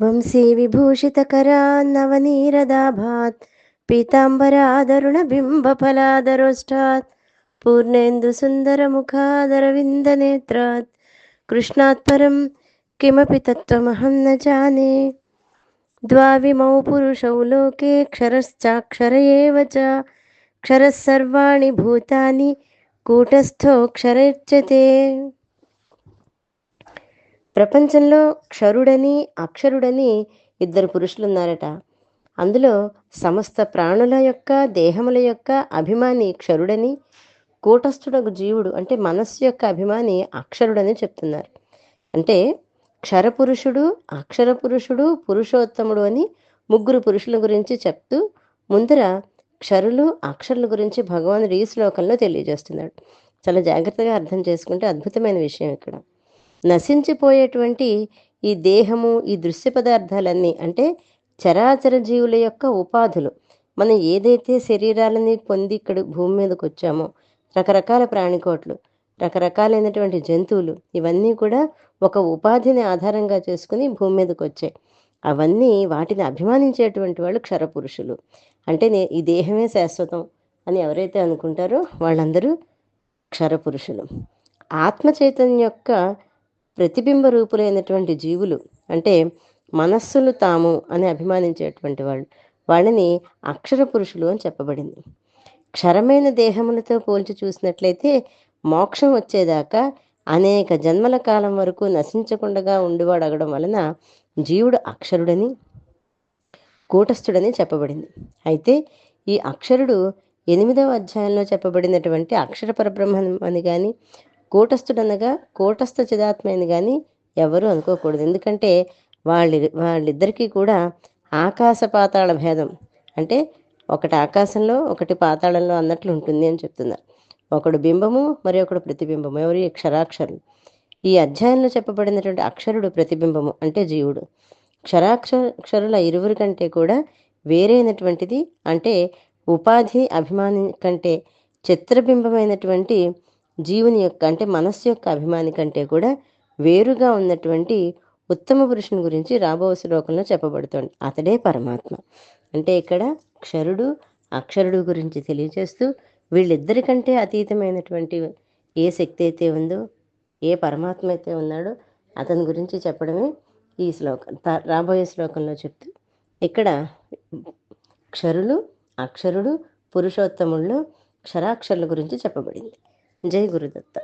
వంశీ విభూషితకరా నవనీరదాభాత్ పీతాంబరాదరుణబింబఫలాదరోష్టాత్ పూర్ణేందు సుందరముఖాదరవిందనేత్రాత్ కృష్ణాత్ పరం కిమపి తత్వమహం న జానే ద్వావిమౌ పురుషౌ లోకే క్షరశ్చాక్షర ఏవ చ క్షరస్సర్వాణి భూతాని కూటస్థోక్షరచ్యతే ప్రపంచంలో క్షరుడని అక్షరుడని ఇద్దరు పురుషులు ఉన్నారట అందులో సమస్త ప్రాణుల యొక్క దేహముల యొక్క అభిమాని క్షరుడని కూటస్థుడకు జీవుడు అంటే మనస్సు యొక్క అభిమాని అక్షరుడని చెప్తున్నారు. అంటే క్షరపురుషుడు అక్షర పురుషుడు పురుషోత్తముడు అని ముగ్గురు పురుషుల గురించి చెప్తూ ముందర క్షరులు అక్షరుల గురించి భగవానుడు ఈ శ్లోకంలో తెలియజేస్తున్నాడు. చాలా జాగ్రత్తగా అర్థం చేసుకుంటే అద్భుతమైన విషయం ఇక్కడ. నశించిపోయేటువంటి ఈ దేహము ఈ దృశ్య పదార్థాలన్నీ అంటే చరాచర జీవుల యొక్క ఉపాధులు. మనం ఏదైతే శరీరాలని పొంది ఇక్కడ భూమి మీదకి వచ్చామో రకరకాల ప్రాణికోట్లు రకరకాలైనటువంటి జంతువులు ఇవన్నీ కూడా ఒక ఉపాధిని ఆధారంగా చేసుకుని భూమి మీదకి వచ్చాయి. అవన్నీ వాటిని అభిమానించేటువంటి వాళ్ళు క్షరపురుషులు. అంటే నే ఈ దేహమే శాశ్వతం అని ఎవరైతే అనుకుంటారో వాళ్ళందరూ క్షరపురుషులు. ఆత్మ చైతన్యం యొక్క ప్రతిబింబ రూపులైనటువంటి జీవులు అంటే మనస్సులు తాము అని అభిమానించేటువంటి వాళ్ళు. వాళ్ళని అక్షర పురుషులు అని చెప్పబడింది. క్షరమైన దేహములతో పోల్చి చూసినట్లయితే మోక్షం వచ్చేదాకా అనేక జన్మల కాలం వరకు నశించకుండా ఉండివాడు అగడం వలన జీవుడు అక్షరుడని కూటస్థుడని చెప్పబడింది. అయితే ఈ అక్షరుడు ఎనిమిదవ అధ్యాయంలో చెప్పబడినటువంటి అక్షర పరబ్రహ్మం అని కానీ కూటస్థుడనగా కూటస్థ చిదాత్మైన కానీ ఎవరు అనుకోకూడదు. ఎందుకంటే వాళ్ళ వాళ్ళిద్దరికీ కూడా ఆకాశ పాతాళ భేదం. అంటే ఒకటి ఆకాశంలో ఒకటి పాతాళంలో అన్నట్లు ఉంటుంది అని చెప్తున్నారు. ఒకడు బింబము మరి ఒకడు ప్రతిబింబము. ఎవరి? క్షరాక్షరులు. ఈ అధ్యాయంలో చెప్పబడినటువంటి అక్షరుడు ప్రతిబింబము అంటే జీవుడు. క్షరాక్షరుల ఇరువురి కంటే కూడా వేరైనటువంటిది అంటే ఉపాధి అభిమాని కంటే చిత్రబింబమైనటువంటి జీవుని యొక్క అంటే మనస్సు యొక్క అభిమాని కంటే కూడా వేరుగా ఉన్నటువంటి ఉత్తమ పురుషుని గురించి రాబో శ్లోకంలో చెప్పబడుతోంది. అతడే పరమాత్మ. అంటే ఇక్కడ క్షరుడు అక్షరుడు గురించి తెలియజేస్తూ వీళ్ళిద్దరికంటే అతీతమైనటువంటి ఏ శక్తి అయితే ఉందో ఏ పరమాత్మ అయితే ఉన్నాడో అతని గురించి చెప్పడమే ఈ శ్లోకం. రాబోయే శ్లోకంలో చెప్తూ ఇక్కడ క్షరులు అక్షరుడు పురుషోత్తముల్లో క్షరాక్షరుల గురించి చెప్పబడింది. जय गुरुदत्त